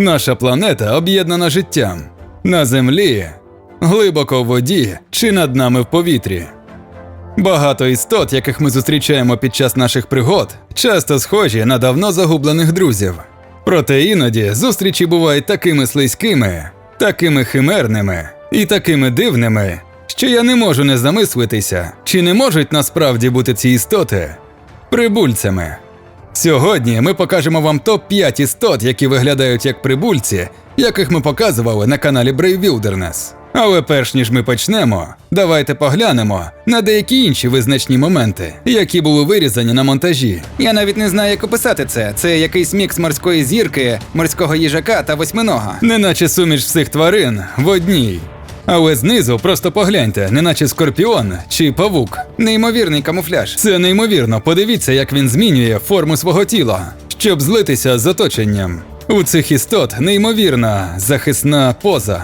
Наша планета об'єднана життям на землі, глибоко в воді чи над нами в повітрі. Багато істот, яких ми зустрічаємо під час наших пригод, часто схожі на давно загублених друзів. Проте іноді зустрічі бувають такими слизькими, такими химерними і такими дивними, що я не можу не замислитися, чи не можуть насправді бути ці істоти прибульцями. Сьогодні ми покажемо вам топ-5 істот, які виглядають як прибульці, яких ми показували на каналі Brave Wilderness. Але перш ніж ми почнемо, давайте поглянемо на деякі інші визначні моменти, які були вирізані на монтажі. Я навіть не знаю, як описати це. Це якийсь мікс морської зірки, морського їжака та восьминога. Неначе суміш всіх тварин в одній. Але знизу просто погляньте, неначе скорпіон чи павук. Неймовірний камуфляж. Це неймовірно. Подивіться, як він змінює форму свого тіла, щоб злитися з оточенням. У цих істот неймовірна захисна поза.